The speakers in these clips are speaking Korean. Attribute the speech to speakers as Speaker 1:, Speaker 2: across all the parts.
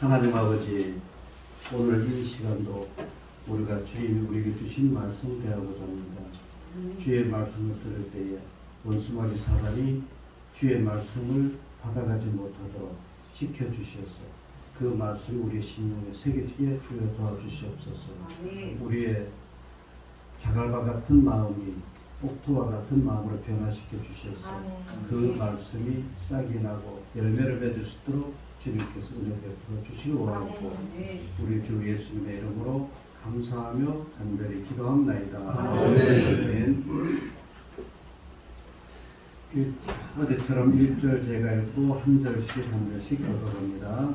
Speaker 1: 하나님 아버지 오늘 이 시간도 우리가 주님이 우리에게 주신 말씀 배우고자 합니다. 주의 말씀을 들을 때에 원수마귀 사단이 주의 말씀을 받아가지 못하도록 지켜주셔서 그 말씀이 우리의 심령에 새겨지게 주여 도와주시옵소서. 우리의 자갈과 같은 마음이 옥토와 같은 마음으로 변화시켜 주셔서 그 말씀이 싹이 나고 열매를 맺을 수 있도록 주님께서 은혜 베풀어 주시기 원하고 우리 주 예수님의 이름으로 감사하며 간절히 기도합나이다. 아멘. 일- 어제처럼 1절 제가 읽고 한 절씩 한 절씩 읽어봅니다.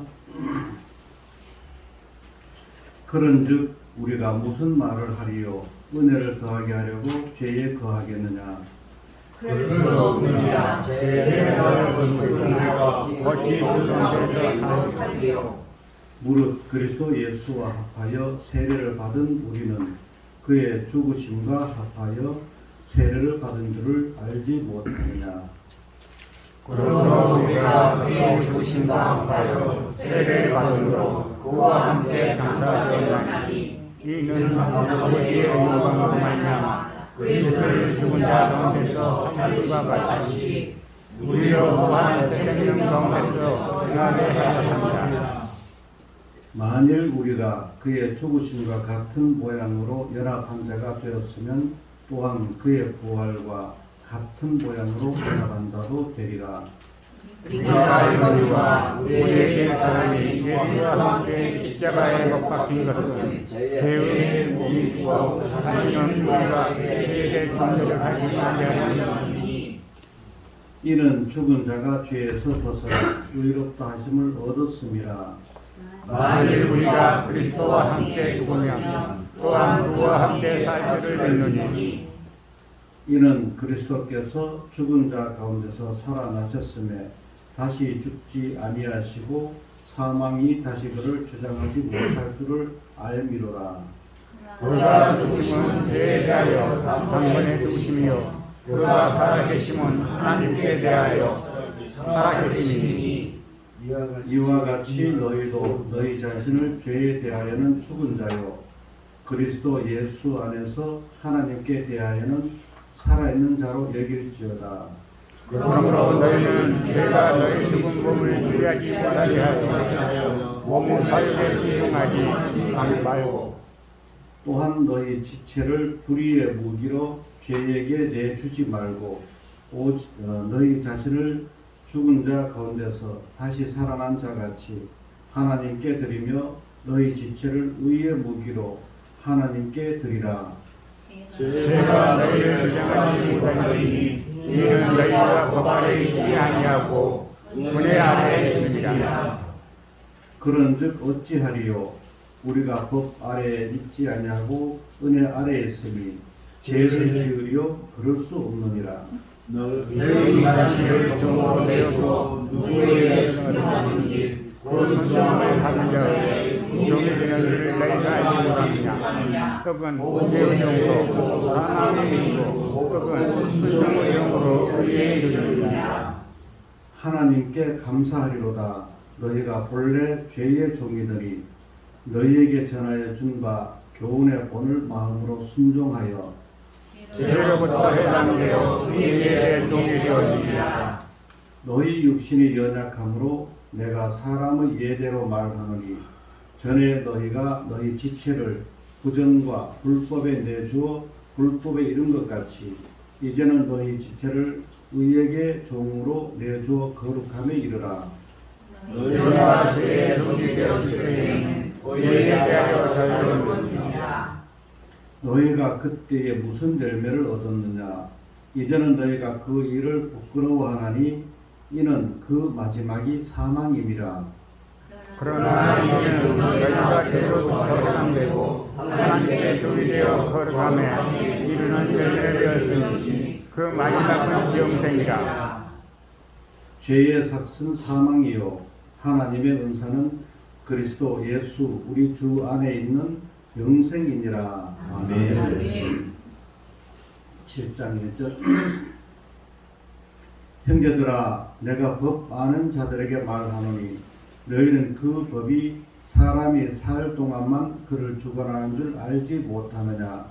Speaker 1: 그런즉 우리가 무슨 말을 하리요 은혜를 더하게 하려고 죄에 거하겠느냐
Speaker 2: 그럴 수 없느니라 죄의 말을 건설하가 것이 그 가운데서 살리요
Speaker 1: 무릇 그리스도 예수와 합하여 세례를 받은 우리는 그의 죽으심과 합하여 세례를 받은 줄을 알지 못하느냐?
Speaker 2: 그러므로 우리가 그의 죽으심과 함께하여 세례를 받음으로 그와 함께 장사되었나니 이는 아버지의 영광으로 말미암아 그리스도를 죽은 자 가운데서 살리과 같이 우리로 무한 생명 가운데서 행하게 하려 합니다.
Speaker 1: 만일 우리가 그의 죽으심과 같은 모양으로 연합한 자가 되었으면 또한 그의 부활과 같은 모양으로 연합한 자도 되리라
Speaker 2: 우리가 이거니와 우리의 사람이 예수와 함께 십자가에 못 박힌 것은 죄의 몸이 주어 사실은 우리가 죄의 존재를 가지지 아니하니
Speaker 1: 이는 죽은 자가 죄에서 벗어나 의롭다 하심을 얻었음이라
Speaker 2: 만일 우리가 그리스도와 함께 죽으면 또한 그와 함께 살 줄을 믿느니.
Speaker 1: 이는 그리스도께서 죽은 자 가운데서 살아나셨음에 다시 죽지 아니하시고 사망이 다시 그를 주장하지 못할 줄을 알미로라.
Speaker 2: 그가 죽으심은 죄에 대하여 단번에 죽으심이요 그가 살아계심은 하나님께 대하여 살아계심이니.
Speaker 1: 이와 같이 너희도 너희 자신을 죄에 대하여는 죽은 자요. 그리스도 예수 안에서 하나님께 대하여는 살아있는 자로 여길지어다
Speaker 2: 그러므로 너희는 죄가 너희 죽은 몸을 주리하지 못하게 하여 몸을 사유에 순종하지 말고
Speaker 1: 또한 너희 지체를 불의의 무기로 죄에게 내주지 말고 오직 어, 너희 자신을 죽은 자 가운데서 다시 살아난 자 같이 하나님께 드리며 너희 지체를 의의 무기로 하나님께 드리라.
Speaker 2: 죄가 너희를 주장하지 못하니 이는 너희가 법 아래 있지 아니하고 은혜 아래 있습니다
Speaker 1: 그런즉 어찌하리요? 우리가 법 아래에 있지 아니하고 은혜 아래에 있으니 죄를 지으려 그럴 수 없느니라
Speaker 2: 너희 자신을 종으로 내주어 누구에게 순종하는지 그 받은 자의 종이 되는 너희가 알지 못하느냐 흑은 죄의 종으로 사망의 이고 흑은 순종의 종으로 의의 이르느니라
Speaker 1: 하나님께 감사하리로다. 너희가 본래 죄의 종이더니 너희에게 전하여 준 바 교훈의 본을 마음으로 순종하여
Speaker 2: 죄로부터 해방되어 의의 종이 되었느니라
Speaker 1: 너희 육신이 연약함으로 내가 사람의 예대로 말하노니 전에 너희가 너희 지체를 부정과 불법에 내주어 불법에 이른 것 같이 이제는 너희 지체를 의에게 종으로 내주어 거룩함에 이르라.
Speaker 2: 너희가 죄의 종이 되었을 때에는 의에 대하여 자유를 얻느니라
Speaker 1: 너희가 그때에 무슨 열매를 얻었느냐? 이제는 너희가 그 일을 부끄러워하나니 이는 그 마지막이 사망임이라.
Speaker 2: 그러나 이제는 너희가 죄로부터 해방되고 하나님의 종이 되어 거룩함에 이르는 열매를 되었으니 그 마지막은 영생이라.
Speaker 1: 죄의 삭은 사망이요. 하나님의 은사는 그리스도 예수 우리 주 안에 있는 영생이니라 아멘 7장 1절 형제들아 내가 법 아는 자들에게 말하노니 너희는 그 법이 사람이 살 동안만 그를 주관하는 줄 알지 못하느냐?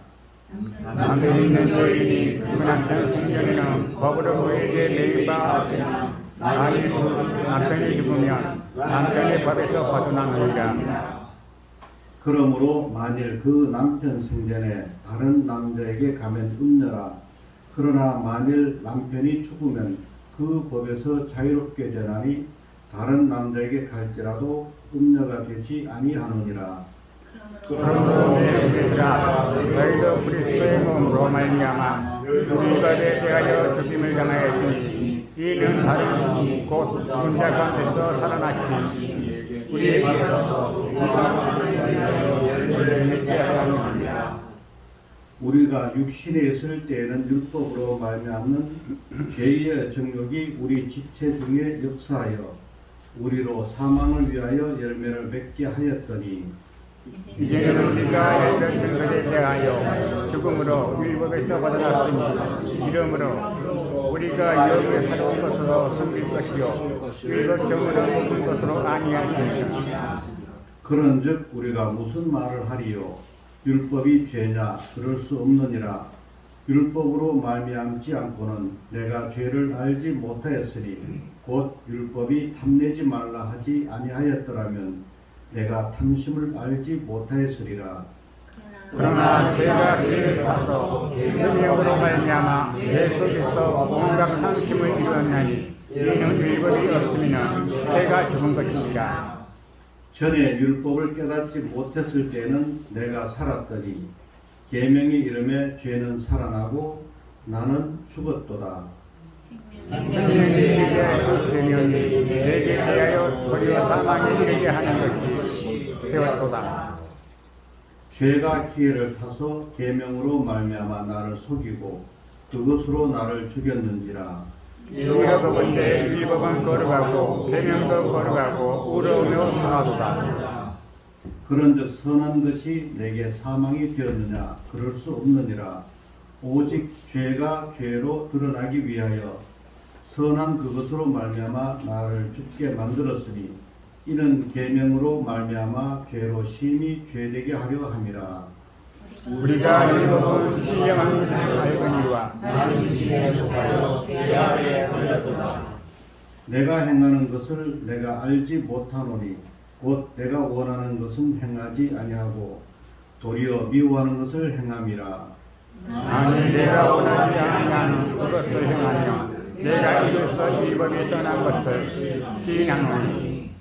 Speaker 2: 남편이 있는 여인이 그 남편 생전에는 법으로 바 만일 그 남편이 죽으면 남편의 법에서 벗어나느니라
Speaker 1: 그러므로 만일 그 남편 생전에 다른 남자에게 가면 음녀라. 그러나 만일 남편이 죽으면 그 법에서 자유롭게 되나니 다른 남자에게 갈지라도 음녀가 되지 아니하느니라.
Speaker 2: 너희도 그리스도의 몸으로 말미암아 우리가 대하여 죽임을 당하였으니 이는 다른 곧 죽은 자 가운데서 살아나신 우리에게서 열매를
Speaker 1: 우리가 육신에 있을 때에는 율법으로 말미암는 죄의 정욕이 우리 지체 중에 역사하여 우리로 사망을 위하여 열매를 맺게 하였더니
Speaker 2: 이제는 우리가 열렸던 것에 대하여 죽음으로 율법에서 벗어났으니 이러므로 우리가 여기에 살은 것으로 섬길 것이요. 율법정으로 먹을 것으로 아니하시니라
Speaker 1: 그런즉 우리가 무슨 말을 하리요? 율법이 죄냐? 그럴 수 없느니라. 율법으로 말미암지 않고는 내가 죄를 알지 못하였으니 곧 율법이 탐내지 말라 하지 아니하였더라면 내가 탐심을 알지 못하였으리라.
Speaker 2: 그러나 죄가 죄를 타서 음욕으로 말미암아 내 속에서 온갖 상심을 이루었나니 이는 율법이 없으면 죄가 죽은 것입니다
Speaker 1: 전에 율법을 깨닫지 못했을 때는 내가 살았더니 계명이 이름에 죄는 살아나고 나는 죽었도다. 죄가 기회를 타서 계명으로 말미암아 나를 속이고 그것으로 나를 죽였는지라.
Speaker 2: 이러보건대 율법은 거룩하고 계명도 거룩하고 우러우며 선하도다
Speaker 1: 그런즉 선한 것이 내게 사망이 되었느냐 그럴 수 없느니라. 오직 죄가 죄로 드러나기 위하여 선한 그것으로 말미암아 나를 죽게 만들었으니 이는 계명으로 말미암아 죄로 심히 죄되게 하려 함이라.
Speaker 2: 우리가 율법은 신령한 알거니와
Speaker 1: 내가 행하는 것을 내가 알지 못하노니 곧 내가 원하는 것은 행하지 아니하고 도리어 미워하는 것을 행함이라.
Speaker 2: 만일 내가 원하지 아니하는 그것을 행하며 내가 이로써 율법에 떠난 것을 시인하노니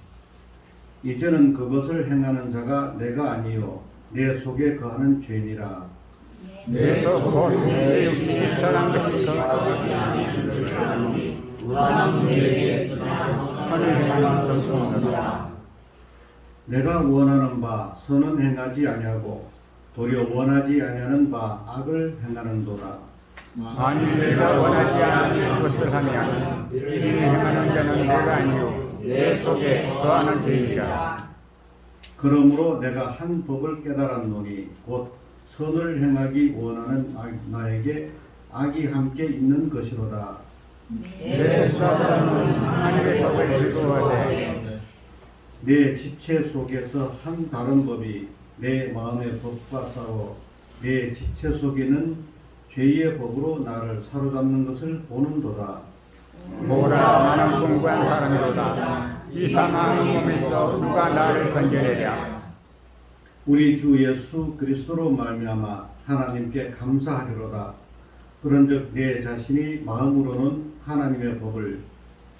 Speaker 1: 이제는 그것을 행하는 자가 내가 아니요 내 속에 거하는 죄니라.
Speaker 2: 내서 육신이 떠난 행하는 성품이라
Speaker 1: 내가 원하는 바 선은 행하지 아니하고 도리어 원하지 아니하는 바 악을 행하는도다.
Speaker 2: 만일 내가 원하지 않는 것을 하면 이를 행하는 자는 내가 아니요 내 속에 거하는 죄이라
Speaker 1: 그러므로 내가 한 법을 깨달았노니 곧 선을 행하기 원하는 악- 나에게 악이 함께 있는 것이로다.
Speaker 2: 내 스스로는 하나님의 법을 즐거워하되
Speaker 1: 내 지체 속에서 한 다른 법이 내 마음의 법과 싸워 내 지체 속에는 죄의 법으로 나를 사로잡는 것을 보는도다.
Speaker 2: 보라 나는 공부한 사람이로다 이 사망의 몸에서 누가 나를 건져내랴?
Speaker 1: 우리 주 예수 그리스도로 말미암아 하나님께 감사하리로다. 그런즉 내 자신이 마음으로는 하나님의 법을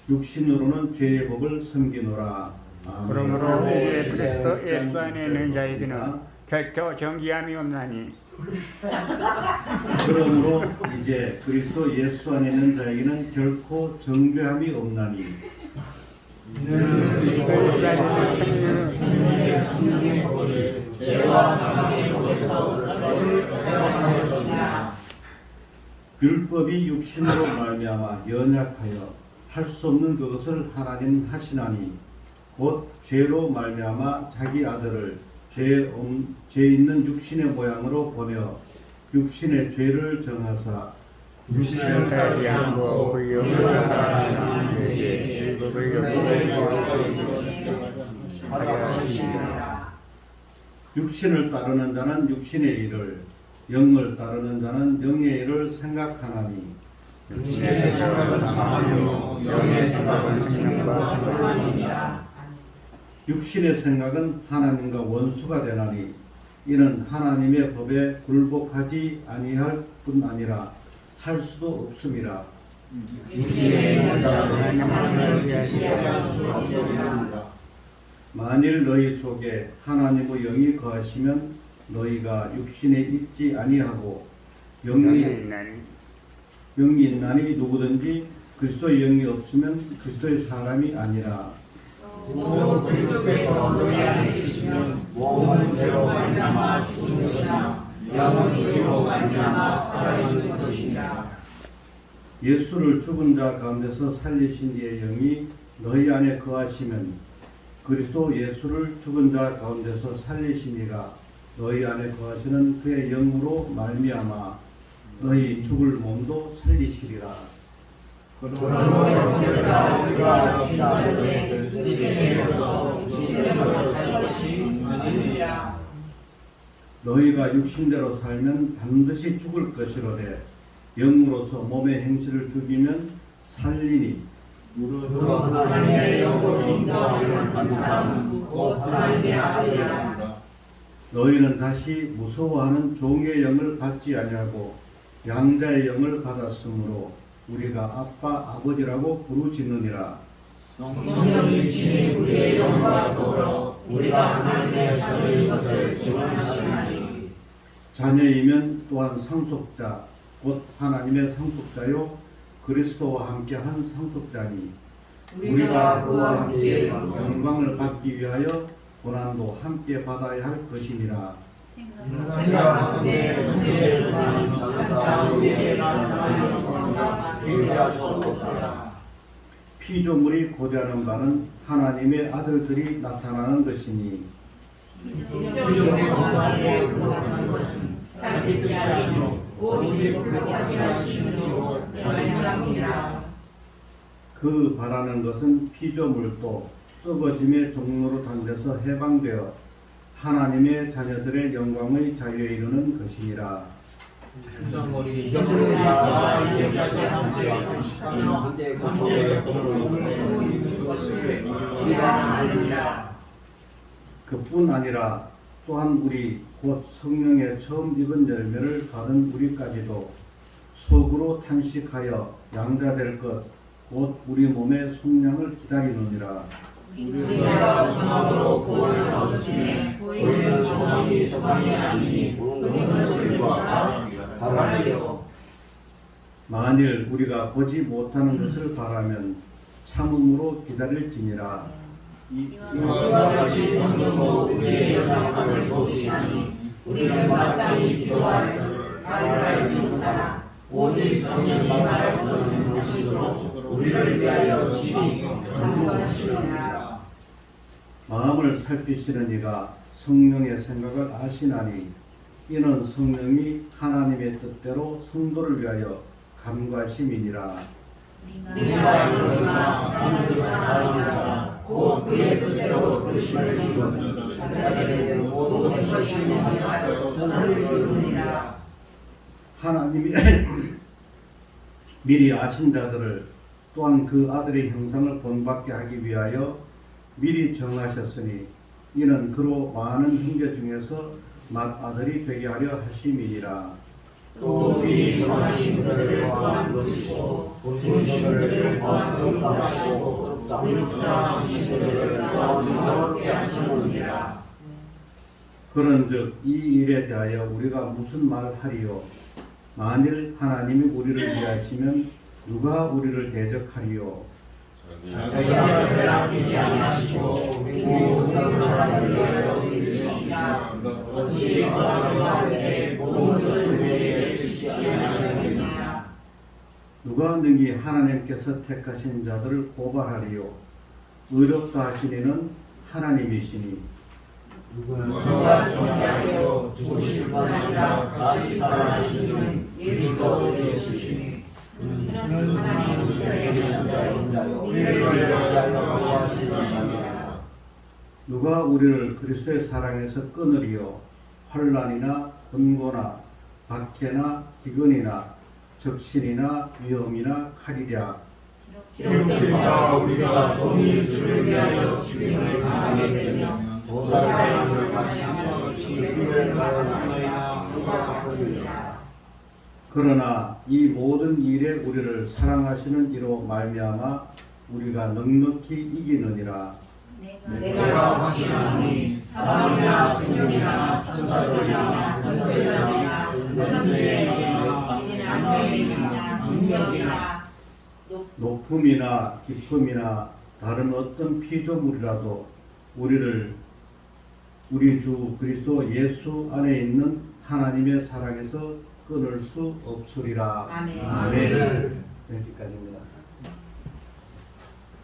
Speaker 1: 육신으로는 죄의 법을 섬기노라. 아멘.
Speaker 2: 그러므로 우리의 그리스도 예수 안에 있는 자에게는 결코 정기함이 없나니.
Speaker 1: 그러므로 이제 그리스도 예수 안에 있는 자에게는 결코 정죄함이 없나니
Speaker 2: 생명은
Speaker 1: 율법이 육신으로 말미암아 연약하여 할 수 없는 그것을 하나님 하시나니 곧 죄로 말미암아 자기 아들을 죄, 없- 죄 있는 육신의 모양으로 보내어 육신의 죄를 정하사
Speaker 2: 육신을 따르지 않고 그 영을 따르는 자에게 율법의 영을
Speaker 3: 하려 하시니라
Speaker 1: 육신을 따르는 자는 육신의 일을 영을 따르는 자는 영의 일을 생각하나니.
Speaker 3: 육신의 생각은 상하며 영의 생각은 생명과 평안이니라
Speaker 1: 육신의 생각은 하나님과 원수가 되나니 이는 하나님의 법에 굴복하지 아니할 뿐 아니라 할 없음이라
Speaker 3: 수 없느니라
Speaker 1: 만일 너희 속에 하나님의 영이 거하시면 너희가 육신에 있지 아니하고
Speaker 3: 영이
Speaker 1: 영이
Speaker 3: 있나니?
Speaker 1: 누구든지 그리스도의 영이 없으면 그리스도의 사람이 아니라.
Speaker 3: 또 그리스도께서 너희 안에 계시면 몸은 죄로 말미암아 죽는 것이나 영은 의로 말미암아 살아있는 것이니라
Speaker 1: 예수를 죽은 자 가운데서 살리신 이의 영이 너희 안에 거하시면 그리스도 예수를 죽은 자 가운데서 살리신 이가 너희 안에 거하시는 그의 영으로 말미암아 너희 죽을 몸도 살리시리라. 너희가 육신대로 살면 반드시 죽을 것이로되 영으로서 몸의 행실을 죽이면 살리니.
Speaker 3: 그러 하나님의 영으로 인도함을 받는 사람은 곧 하나님의 아들이라.
Speaker 1: 너희는 다시 무서워하는 종의 영을 받지 아니하고 양자의 영을 받았으므로 우리가 아빠 아버지라고 부르짖느니라.
Speaker 3: 성령이 친히 우리의 영과 더불어 우리가 하나님의 자녀인 것을 증언하시나니.
Speaker 1: 자녀이면 또한 상속자 곧 하나님의 상속자요 그리스도와 함께 한 상속자니 우리가 그와 함께 영광을 받기 위하여 고난도 함께 받아야 할 것이니라.
Speaker 3: 나타나는
Speaker 1: 피조물이 고대하는 바는 하나님의 아들들이 나타나는 것이니.
Speaker 3: 영광에 불과한 것은 자기 뜻이 아니요
Speaker 1: 그 바라는 것은 피조물도 썩어짐의 종로로 단돼서 해방되어 하나님의 자녀들의 영광의 자유에 이르는 것이니라. 그뿐 아니라 또한 우리 곧 성령의 처음 입은 열매를 받은 우리까지도 속으로 탄식하여 양자될 것 곧 우리 몸의 속량을 기다리느니라.
Speaker 3: 우리가 소망으로 구원을 얻으시니 우리는 소망이 소망이 아니니 의심을 불과하다 바라리요
Speaker 1: 만일 우리가 보지 못하는 것을 바라면 참음으로 기다릴지니라.
Speaker 3: 이와 같이 성령으로 우리의 연약함을 도우시나니 우리는 마땅히 바를 알지 못하나 오직 성령이 말씀하는 방식으로 우리를 위하여 심히 간구하시느니라
Speaker 1: 마음을 살피시는 이가 성령의 생각을 아시나니 이는 성령이 하나님의 뜻대로 성도를 위하여 간과심이니라.
Speaker 3: 우리가 그러나 하나님의 사랑이라 곧 그의 뜻대로 부르심을 믿은 자들에게 모든 것을 하여 선을 이루느니라
Speaker 1: 하나님이 미리 아신 자들을 또한 그 아들의 형상을 본받게 하기 위하여 미리 정하셨으니 이는 그로 많은 형제 중에서 맏아들이 되게 하려 하심이니라.
Speaker 3: 또 미리 정하신 그들을 구한 것이고 부르신 그들을 구한 것도 하시고 하신 그들을 구한 영화롭게 하시느니라
Speaker 1: 그런즉 이 일에 대하여 우리가 무슨 말을 하리요? 만일 하나님이 우리를 위하시면 누가 우리를 대적하리요?
Speaker 3: 자기가 그를 아끼지 아니하시고 모든 사람을 위하여 어찌 모든 것을
Speaker 1: 누가 능히 하나님께서 택하신 자들을 고발하리요? 의롭다 하시니는 하나님이시니.
Speaker 3: 누가 정하여 죽으실 뿐 아니라 다시 살아나시는 예수도 예수시니. 그는 하나님 우리에게 계신다 우리를 위하여 자니라
Speaker 1: 누가 우리를 그리스도의 사랑에서 끊으리요? 환란이나 번고나 박해나 기근이나 적신이나 위험이나 칼이랴.
Speaker 4: 기록되니까 우리가 종일 주를 위하여 죽임을 당하게 되며 모든 사람을 같이 한없이 우리를 바라나이다 누가 바꾸리라
Speaker 1: 그러나 이 모든 일에 우리를 사랑하시는 이로 말미암아 우리가 넉넉히 이기느니라
Speaker 4: 내가 확신하니 사람이나 생명이나 천사들이나 전세자들이나 은혜이나 장애인이나 능력이나
Speaker 1: 높음이나 깊음이나 다른 어떤 피조물이라도 우리를 우리 주 그리스도 예수 안에 있는 하나님의 사랑에서 끊을 수 없으리라.
Speaker 5: 아멘.
Speaker 1: 아멘. 여기까지입니다.